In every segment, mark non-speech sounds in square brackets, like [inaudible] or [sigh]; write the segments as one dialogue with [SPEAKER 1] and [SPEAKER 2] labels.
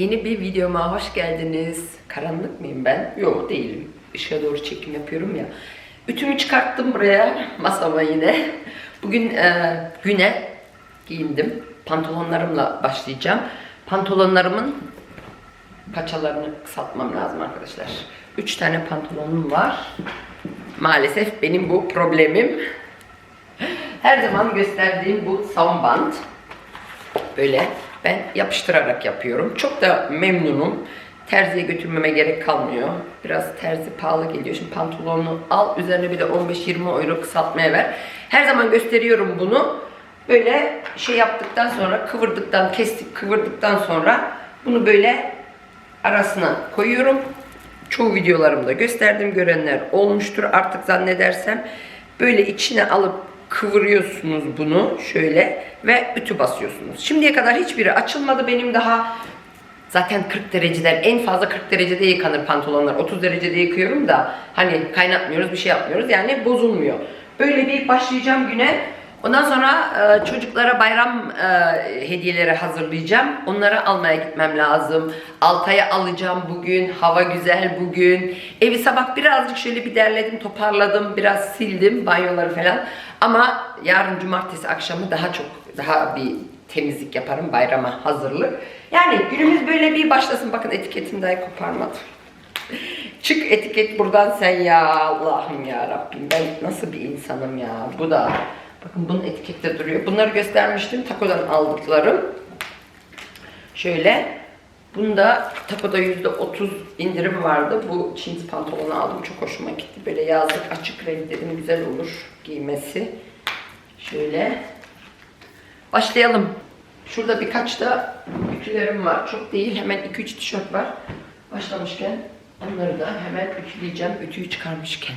[SPEAKER 1] Yeni bir videoma hoş geldiniz. Karanlık mıyım ben? Yok değilim. Işığa doğru çekim yapıyorum ya. Ütümü çıkarttım buraya masama yine. Bugün e, güne giyindim. Pantolonlarımla başlayacağım. Pantolonlarımın paçalarını kısaltmam lazım arkadaşlar. 3 tane pantolonum var. Maalesef benim bu problemim. Her zaman gösterdiğim bu saun bant. Böyle ben yapıştırarak yapıyorum. Çok da memnunum. Terziye götürmeme gerek kalmıyor. Biraz terzi pahalı geliyor. Şimdi pantolonunu al üzerine bir de 15-20 euro kısaltmaya ver. Her zaman gösteriyorum bunu. Böyle şey yaptıktan sonra kıvırdıktan kestik kıvırdıktan sonra bunu böyle arasına koyuyorum. Çoğu videolarımda gösterdim görenler olmuştur artık zannedersem. Böyle içine alıp kıvırıyorsunuz bunu şöyle ve ütü basıyorsunuz. Şimdiye kadar hiçbiri açılmadı benim daha. Zaten 40 dereceler en fazla 40 derecede yıkanır pantolonlar. 30 derecede yıkıyorum da hani kaynatmıyoruz bir şey yapmıyoruz yani bozulmuyor. Böyle bir başlayacağım güne. Ondan sonra e, çocuklara bayram e, hediyeleri hazırlayacağım. Onları almaya gitmem lazım. Altay'a alacağım bugün. Hava güzel bugün. Evi sabah birazcık şöyle bir derledim, toparladım. Biraz sildim banyoları falan. Ama yarın cumartesi akşamı daha çok daha bir temizlik yaparım bayrama hazırlık. Yani günümüz böyle bir başlasın. Bakın etiketimi dahi koparmadım. [laughs] Çık etiket buradan sen ya Allah'ım ya Rabbim ben nasıl bir insanım ya bu da bakın bunun etikette duruyor. Bunları göstermiştim takodan aldıklarım. Şöyle bunda takoda yüzde otuz indirim vardı. Bu jeans pantolonu aldım çok hoşuma gitti. Böyle yazlık açık renk dedim güzel olur giymesi. Şöyle başlayalım. Şurada birkaç da ütülerim var. Çok değil hemen 2-3 tişört var. Başlamışken Onları da hemen ütüleyeceğim. Ütüyü çıkarmışken.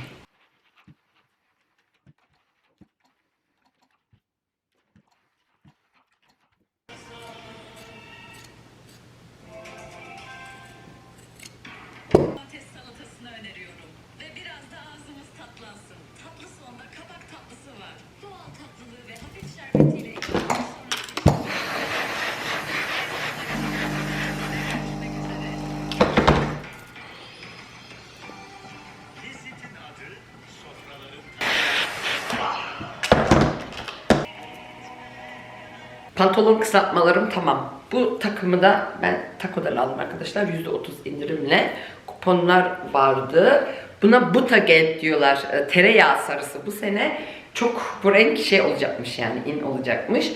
[SPEAKER 1] Pantolon kısaltmalarım tamam. Bu takımı da ben takodan aldım arkadaşlar. %30 indirimle. Kuponlar vardı. Buna buta gelp diyorlar. E, Tereyağı sarısı bu sene çok bu renk şey olacakmış yani in olacakmış.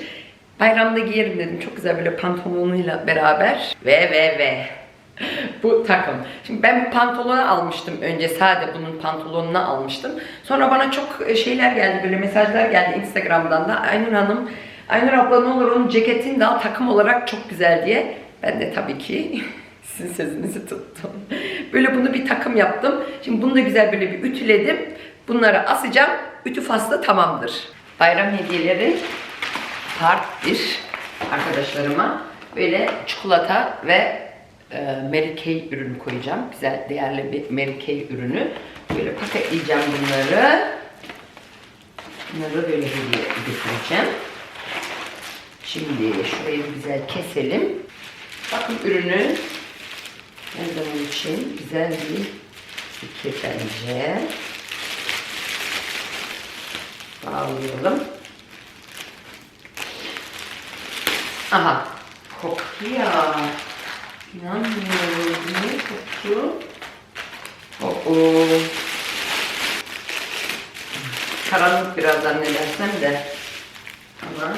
[SPEAKER 1] Bayramda giyerim dedim. Çok güzel böyle pantolonuyla beraber. Ve ve ve. [laughs] bu takım. Şimdi ben bu pantolonu almıştım önce sade bunun pantolonunu almıştım. Sonra bana çok e, şeyler geldi böyle mesajlar geldi Instagram'dan da Aynur Hanım Aynur abla ne olur onun ceketini de al takım olarak çok güzel diye. Ben de tabii ki [laughs] sizin sözünüzü tuttum. Böyle bunu bir takım yaptım. Şimdi bunu da güzel böyle bir ütüledim. Bunları asacağım. Ütü faslı tamamdır. Bayram hediyeleri part 1 arkadaşlarıma böyle çikolata ve e, Mary Kay ürünü koyacağım. Güzel, değerli bir Mary Kay ürünü. Böyle paketleyeceğim bunları. Bunları böyle hediye getireceğim. Şimdi şurayı güzel keselim. Bakın ürünü her zaman için güzel bir fikir bence. Bağlayalım. Aha. Kokuyor. İnanmıyorum. Ne koktu? Oo. Karanlık biraz zannedersem de. Ama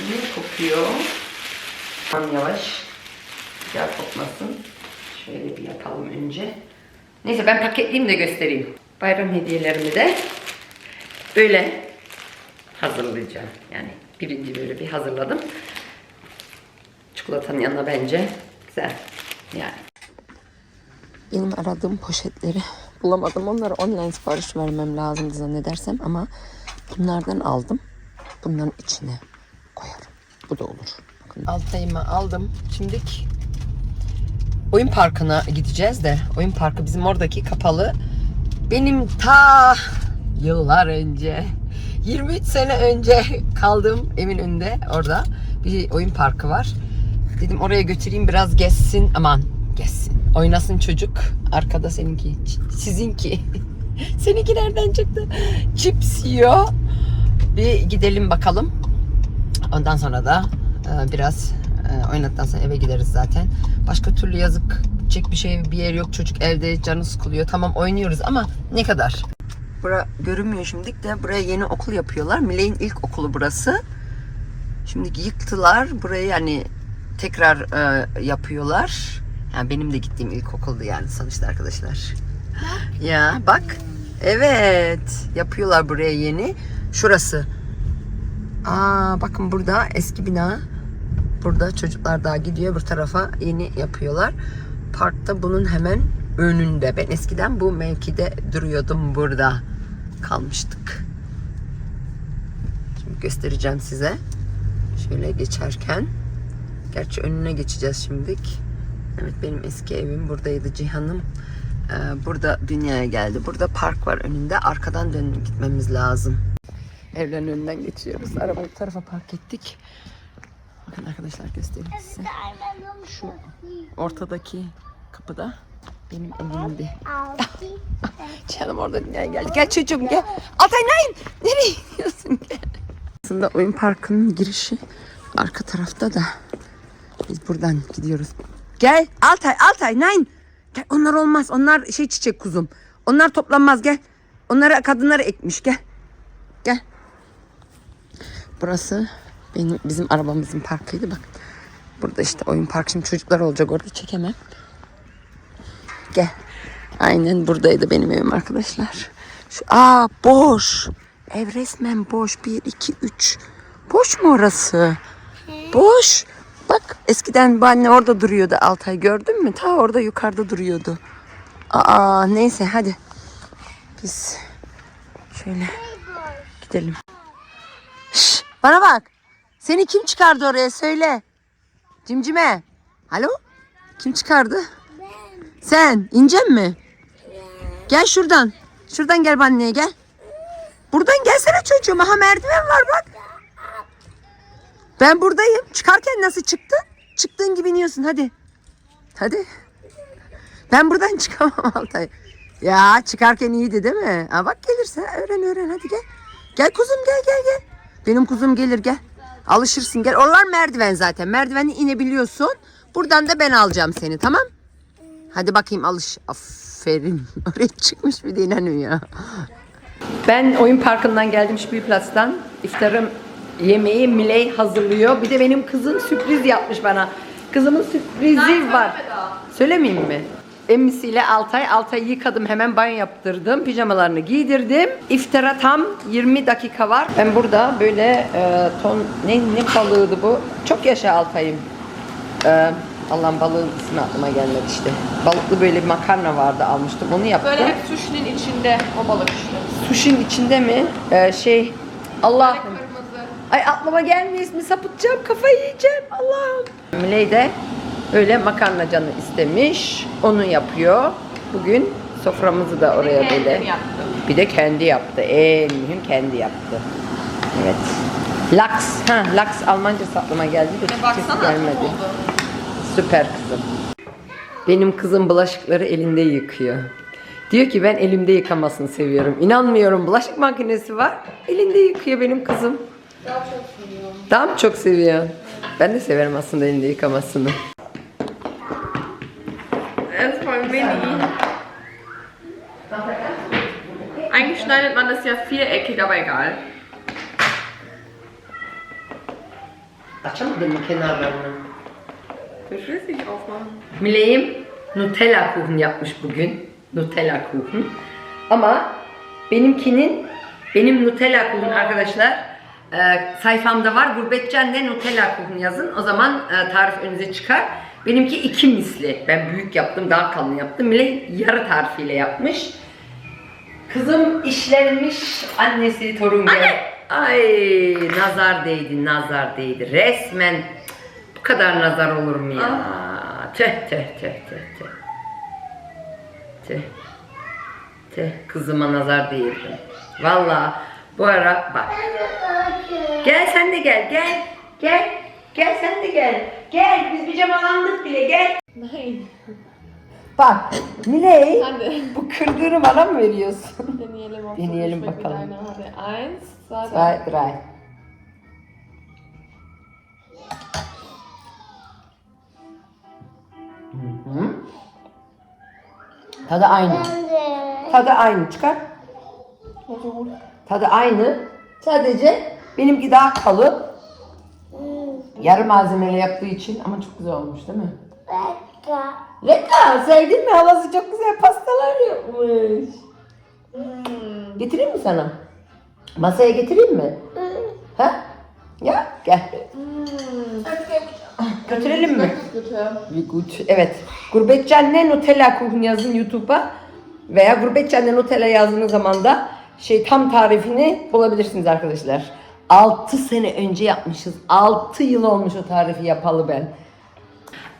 [SPEAKER 1] ne kokuyor? Tamam yavaş. Güzel kokmasın. Şöyle bir yapalım önce. Neyse ben paketleyeyim de göstereyim. Bayram hediyelerimi de böyle hazırlayacağım. Yani birinci böyle bir hazırladım. Çikolatanın yanına bence güzel. Yani.
[SPEAKER 2] Benim aradığım poşetleri bulamadım. Onları online sipariş vermem lazımdı zannedersem ama bunlardan aldım. Bunların içine. Bu da olur.
[SPEAKER 1] Altayımı aldım. Şimdi oyun parkına gideceğiz de oyun parkı bizim oradaki kapalı. Benim ta yıllar önce 23 sene önce kaldığım evin önünde orada bir oyun parkı var. Dedim oraya götüreyim biraz gezsin. Aman gezsin. Oynasın çocuk. Arkada seninki. Sizinki. [laughs] Seninki nereden çıktı? Cips yiyor. Bir gidelim bakalım. Ondan sonra da e, biraz e, oynadıktan sonra eve gideriz zaten. Başka türlü yazık çek bir şey bir yer yok. Çocuk evde canı sıkılıyor. Tamam oynuyoruz ama ne kadar? Bura görünmüyor şimdilik de buraya yeni okul yapıyorlar. Miley'in ilk okulu burası. Şimdi yıktılar burayı yani tekrar e, yapıyorlar. Yani benim de gittiğim ilk okuldu yani sonuçta arkadaşlar. Ya bak. Evet. Yapıyorlar buraya yeni. Şurası. Aa bakın burada eski bina. Burada çocuklar daha gidiyor. Bu tarafa yeni yapıyorlar. Parkta bunun hemen önünde. Ben eskiden bu mevkide duruyordum burada. Kalmıştık. Şimdi göstereceğim size. Şöyle geçerken. Gerçi önüne geçeceğiz şimdilik. Evet benim eski evim buradaydı Cihan'ım. Ee, burada dünyaya geldi. Burada park var önünde. Arkadan dönüp gitmemiz lazım. Evlerin önünden geçiyoruz. Arabayı bu tarafa park ettik. Bakın arkadaşlar göstereyim size. Şu ortadaki kapıda benim evimdi. [laughs] Canım orada dünyaya geldi. Gel çocuğum gel. Altay nein? Nereye gidiyorsun gel. Aslında oyun parkının girişi arka tarafta da. Biz buradan gidiyoruz. Gel Altay Altay nein. Gel onlar olmaz. Onlar şey çiçek kuzum. Onlar toplanmaz gel. Onları kadınları ekmiş. Gel. Burası benim bizim arabamızın parkıydı bak. Burada işte oyun park şimdi çocuklar olacak orada çekemem. Gel. Aynen buradaydı benim evim arkadaşlar. Şu, aa boş. Ev resmen boş. Bir, iki, üç. Boş mu orası? Boş. Bak eskiden bu anne orada duruyordu Altay gördün mü? Ta orada yukarıda duruyordu. Aa neyse hadi. Biz şöyle gidelim. Bana bak. Seni kim çıkardı oraya söyle. Cimcime. Alo? Kim çıkardı? Sen. İncem mi? Gel şuradan. Şuradan gel anneye gel. Buradan gelsene çocuğum. Aha merdiven var bak. Ben buradayım. Çıkarken nasıl çıktın? Çıktığın gibi iniyorsun hadi. Hadi. Ben buradan [laughs] çıkamam Altay. Ya çıkarken iyiydi değil mi? Aa, bak gelirse öğren öğren hadi gel. Gel kuzum gel gel gel. Benim kuzum gelir gel. Alışırsın gel. Oralar merdiven zaten. Merdiveni inebiliyorsun. Buradan da ben alacağım seni tamam? Hadi bakayım alış. Aferin. [laughs] Oraya çıkmış bir de inanmıyor. Ben oyun parkından geldim Spielplatz'tan. İftarım yemeği Miley hazırlıyor. Bir de benim kızım sürpriz yapmış bana. Kızımın sürprizi var. Söylemeyeyim mi? Emmisiyle Altay. Altay'ı yıkadım hemen banyo yaptırdım. Pijamalarını giydirdim. İftara tam 20 dakika var. Ben burada böyle e, ton ne, ne balığıydı bu? Çok yaşa Altay'ım. E, Allah'ın balığın ismi aklıma gelmedi işte. Balıklı böyle bir makarna vardı almıştım. Onu yaptım.
[SPEAKER 3] Böyle hep sushi'nin içinde o balık işte.
[SPEAKER 1] Sushi'nin içinde mi? Ee, şey Allah
[SPEAKER 3] Kırmızı.
[SPEAKER 1] Ay aklıma gelmiyor ismi sapıtacağım kafayı yiyeceğim Allah'ım. Miley de öyle makarna canı istemiş. Onu yapıyor. Bugün soframızı da oraya
[SPEAKER 3] Kendim
[SPEAKER 1] böyle. Bir de kendi yaptı. En mühim kendi yaptı. Evet. Laks. Ha, Laks Almancası aklıma geldi de
[SPEAKER 3] E
[SPEAKER 1] Türkçesi
[SPEAKER 3] baksana
[SPEAKER 1] gelmedi. Süper kızım. Benim kızım bulaşıkları elinde yıkıyor. Diyor ki ben elimde yıkamasını seviyorum. İnanmıyorum bulaşık makinesi var. Elinde yıkıyor benim kızım.
[SPEAKER 3] Daha çok seviyorum.
[SPEAKER 1] Daha mı çok seviyor? Ben de severim aslında elinde yıkamasını.
[SPEAKER 3] Schneidet man das ja viereckig, aber egal.
[SPEAKER 1] Mı kenarlarını?
[SPEAKER 3] Ich will es nicht aufmachen.
[SPEAKER 1] Mileyim Nutella kuchen yapmış bugün. Nutella kuchen. Ama benimkinin benim Nutella kuchen arkadaşlar e, sayfamda var. Gurbetçen'de Nutella kuchen yazın. O zaman e, tarif önünüze çıkar. Benimki iki misli. Ben büyük yaptım, daha kalın yaptım. Miley yarı tarifiyle yapmış. Kızım işlenmiş annesi torun gel. Ay nazar değdi, nazar değdi. Resmen bu kadar nazar olur mu ya? Tüh tüh tüh tüh tüh. Tüh. Tüh kızıma nazar değirdim. Valla bu ara bak. Gel sen de gel gel. Gel. Gel sen de gel. Gel biz pijamalandık bile gel.
[SPEAKER 3] Nein.
[SPEAKER 1] Bak Nilay
[SPEAKER 3] Hadi.
[SPEAKER 1] bu kırdığını bana mı veriyorsun?
[SPEAKER 3] Deneyelim, ob
[SPEAKER 1] Deneyelim bakalım.
[SPEAKER 3] deine Hade. Eins, zwei, drei.
[SPEAKER 1] Zwei, drei. Hı hı. Tadı aynı. Tadı aynı. Çıkar. Tadı aynı. Sadece benimki daha kalın. Yarı malzemeli yaptığı için ama çok güzel olmuş değil mi? Leka sevdin mi? Havası çok güzel pastalar yapmış. Getireyim mi sana? Masaya getireyim mi? Ha? Ya gel. Götürelim mi? Wie gut. Evet. Gurbetcanne Nutella Kuchen yazın YouTube'a veya Gurbetcanne Nutella yazdığınız zaman da şey tam tarifini bulabilirsiniz arkadaşlar. 6 sene önce yapmışız. 6 yıl olmuş o tarifi yapalı ben.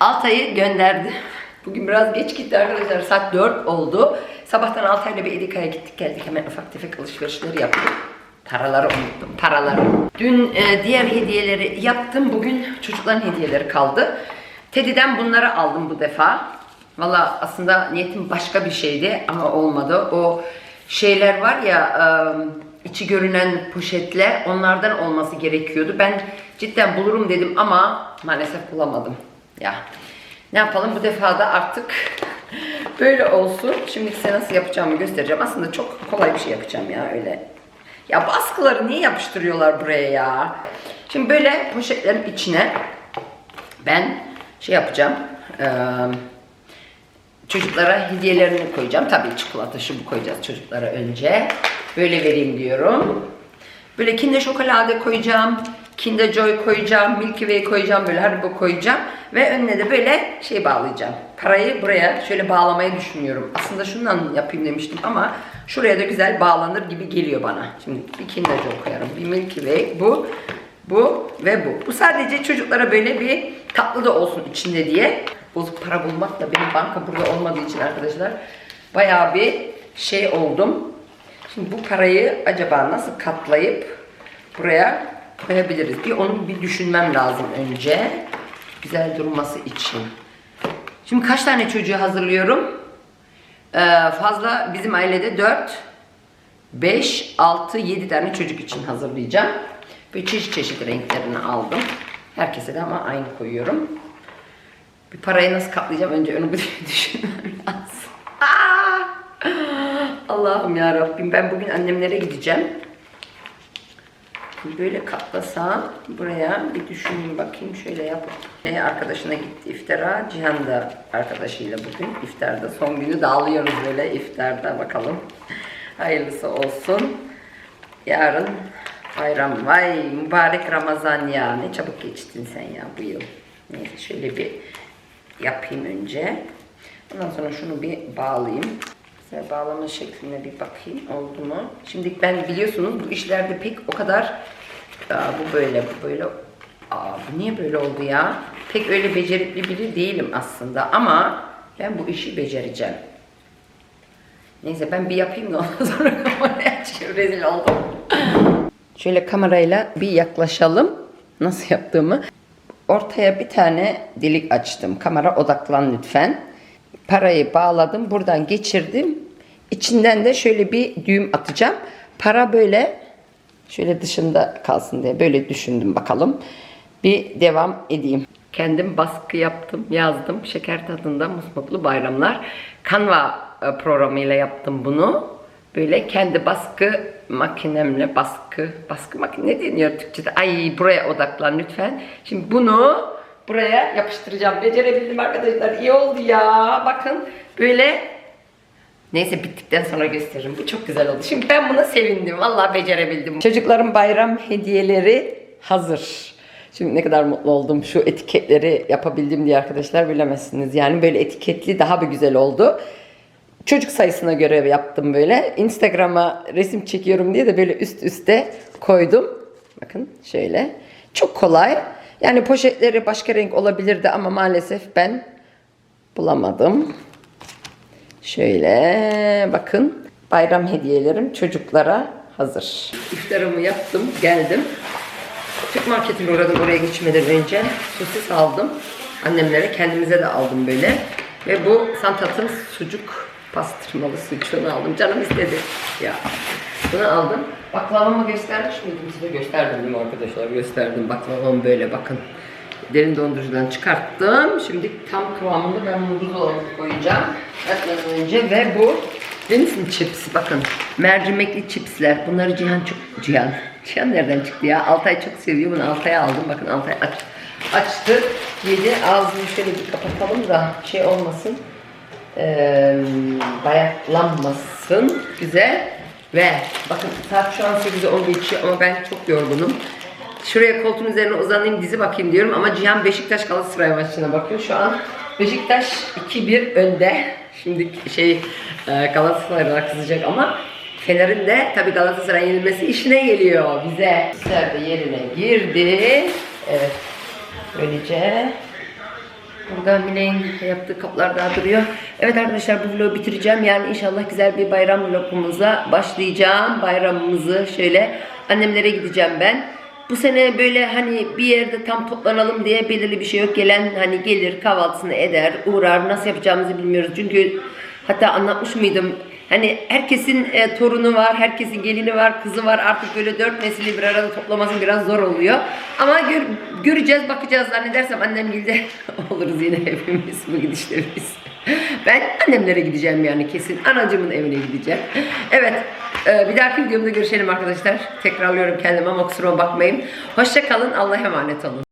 [SPEAKER 1] Altay'ı gönderdi. Bugün biraz geç gitti arkadaşlar. Saat 4 oldu. Sabahtan Altay'la bir Edika'ya gittik geldik. Hemen ufak tefek alışverişleri yaptık. Paraları unuttum. Paraları. Dün e, diğer hediyeleri yaptım. Bugün çocukların hediyeleri kaldı. Teddy'den bunları aldım bu defa. Valla aslında niyetim başka bir şeydi ama olmadı. O şeyler var ya e, içi görünen poşetler onlardan olması gerekiyordu. Ben cidden bulurum dedim ama maalesef bulamadım. Ya ne yapalım bu defa da artık böyle olsun. Şimdi size nasıl yapacağımı göstereceğim. Aslında çok kolay bir şey yapacağım ya öyle. Ya baskıları niye yapıştırıyorlar buraya ya? Şimdi böyle poşetlerin içine ben şey yapacağım. eee, çocuklara hediyelerini koyacağım. Tabii çikolata şu bu koyacağız çocuklara önce. Böyle vereyim diyorum. Böyle Kinder Şokolade koyacağım. Kinder Joy koyacağım. Milky Way koyacağım. Böyle Haribo koyacağım. Ve önüne de böyle şey bağlayacağım. Parayı buraya şöyle bağlamayı düşünüyorum. Aslında şundan yapayım demiştim ama şuraya da güzel bağlanır gibi geliyor bana. Şimdi bir Kinder Joy koyarım. Bir Milky Way. Bu, bu ve bu. Bu sadece çocuklara böyle bir tatlı da olsun içinde diye. Bozuk para bulmak da benim banka burada olmadığı için arkadaşlar bayağı bir şey oldum. Şimdi bu parayı acaba nasıl katlayıp buraya koyabiliriz? Bir onu bir düşünmem lazım önce. Güzel durması için. Şimdi kaç tane çocuğu hazırlıyorum? Ee, fazla bizim ailede 4, 5, 6, 7 tane çocuk için hazırlayacağım. Böyle çeşit çeşit renklerini aldım. Herkese de ama aynı koyuyorum. Bir parayı nasıl katlayacağım önce onu bir [laughs] düşünmem lazım. Allah'ım ya Rabbim ben bugün annemlere gideceğim. Böyle katlasam buraya bir düşüneyim bakayım şöyle yap. Ee, arkadaşına gitti iftara. Cihan da arkadaşıyla bugün iftarda son günü dağılıyoruz böyle iftarda bakalım. Hayırlısı olsun. Yarın bayram. Vay mübarek Ramazan ya. Ne çabuk geçtin sen ya bu yıl. Neyse şöyle bir yapayım önce. Ondan sonra şunu bir bağlayayım. Size bağlama şekline bir bakayım oldu mu? Şimdi ben biliyorsunuz bu işlerde pek o kadar Aa, bu böyle bu böyle Aa, bu niye böyle oldu ya? Pek öyle becerikli biri değilim aslında ama ben bu işi becereceğim. Neyse ben bir yapayım da ondan [laughs] sonra kameraya açayım. Rezil oldum. Şöyle kamerayla bir yaklaşalım. Nasıl yaptığımı. Ortaya bir tane delik açtım. Kamera odaklan lütfen. Parayı bağladım. Buradan geçirdim. İçinden de şöyle bir düğüm atacağım. Para böyle şöyle dışında kalsın diye böyle düşündüm bakalım. Bir devam edeyim. Kendim baskı yaptım, yazdım. Şeker tadında musmutlu bayramlar. Canva e, programıyla yaptım bunu. Böyle kendi baskı makinemle baskı, baskı makine ne deniyor Türkçe'de? Ay buraya odaklan lütfen. Şimdi bunu buraya yapıştıracağım. Becerebildim arkadaşlar. İyi oldu ya. Bakın böyle Neyse bittikten sonra gösteririm. Bu çok güzel oldu. Şimdi ben buna sevindim. Vallahi becerebildim. Çocukların bayram hediyeleri hazır. Şimdi ne kadar mutlu oldum şu etiketleri yapabildim diye arkadaşlar bilemezsiniz. Yani böyle etiketli daha bir güzel oldu. Çocuk sayısına göre yaptım böyle. Instagram'a resim çekiyorum diye de böyle üst üste koydum. Bakın şöyle. Çok kolay. Yani poşetleri başka renk olabilirdi ama maalesef ben bulamadım. Şöyle bakın bayram hediyelerim çocuklara hazır. İftarımı yaptım geldim. Türk marketine uğradım oraya geçmeden önce. Sosis aldım. Annemlere kendimize de aldım böyle. Ve bu Santat'ın sucuk pastırmalı sucuğunu aldım. Canım istedi. Ya. Bunu aldım. Baklavamı göstermiş miydim size? Gösterdim değil mi arkadaşlar? Gösterdim. Baklavam böyle bakın. Derin dondurucudan çıkarttım. Şimdi tam kıvamında ben bunu buzdolabına koyacağım. Yatmadan önce ve bu Winston chips bakın. Mercimekli chipsler. Bunları Cihan çok... Cihan. Cihan nereden çıktı ya? Altay çok seviyor. Bunu Altay'a aldım. Bakın Altay aç, açtı. Yedi. Ağzını şöyle bir kapatalım da şey olmasın. Ee, bayatlanmasın. Güzel. Ve bakın saat şu an 8'e 10 geçiyor ama ben çok yorgunum. Şuraya koltuğun üzerine uzanayım dizi bakayım diyorum ama Cihan Beşiktaş Galatasaray maçına bakıyor. Şu an Beşiktaş 2-1 önde. Şimdi şey e, Galatasaray'a kızacak ama Fener'in de tabi Galatasaray yenilmesi işine geliyor bize. Ser de yerine girdi. Evet. Böylece Burada Mine'nin yaptığı kaplar daha duruyor. Evet arkadaşlar bu vlogu bitireceğim. Yani inşallah güzel bir bayram vlogumuza başlayacağım. Bayramımızı şöyle annemlere gideceğim ben. Bu sene böyle hani bir yerde tam toplanalım diye belirli bir şey yok. Gelen hani gelir kahvaltısını eder, uğrar. Nasıl yapacağımızı bilmiyoruz. Çünkü hatta anlatmış mıydım? Hani herkesin e, torunu var, herkesin gelini var, kızı var. Artık böyle dört nesili bir arada toplaması biraz zor oluyor. Ama gör, göreceğiz, bakacağız. Zannedersem annem de [laughs] oluruz yine hepimiz bu gidişte biz. Ben annemlere gideceğim yani kesin. Anacımın evine gideceğim. Evet. e, bir dahaki videomda görüşelim arkadaşlar. Tekrarlıyorum kendime ama kusuruma bakmayın. Hoşça kalın. Allah'a emanet olun.